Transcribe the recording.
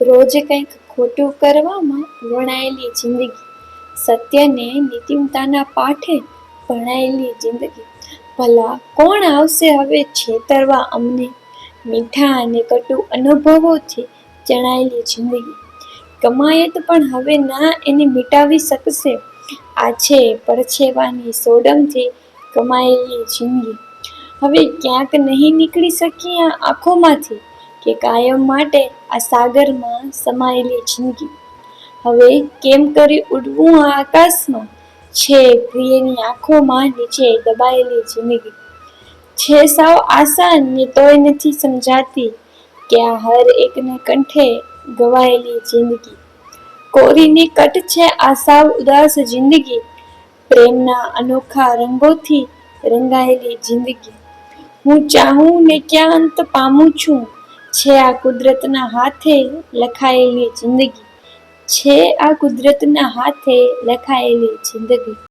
રોજ કંઈક ખોટું કરવામાં વણાયેલી જિંદગી. સત્યને નીતિમતાના પાઠે ભણાયેલી જિંદગી. ભલા કોણ આવશે હવે છેતરવા અમને? મીઠા અને કટુ અનુભવોથી ચણાયેલી જિંદગી. કમાયત પણ હવે ના એને મિટાવી શકશે. આ છે પરછેવાની સોડમથી કમાયેલી જિંદગી. હવે ક્યાંક નહીં નીકળી શકીએ આંખોમાંથી. કે કાયમ માટે આ સાગરમાં સમાયેલી જિંદગી. હવે કેમ કરી ઉડવું આ આકાશમાં? છે પ્રિયની આંખોમાં નીચે દબાયેલી જિંદગી. છે સાવ આસાન ને તોય નથી સમજાતી કે આ હર એકને કંઠે ગવાયેલી જિંદગી. કોરીની કટ છે આ સાવ ઉદાસ જિંદગી. પ્રેમના અનોખા રંગોથી રંગાયેલી જિંદગી. હું ચાહું ને ક્યાં અંત પામું છું છે આ કુદરતના હાથે લખાયેલી જિંદગી. છે આ કુદરતના હાથે લખાયેલી જિંદગી.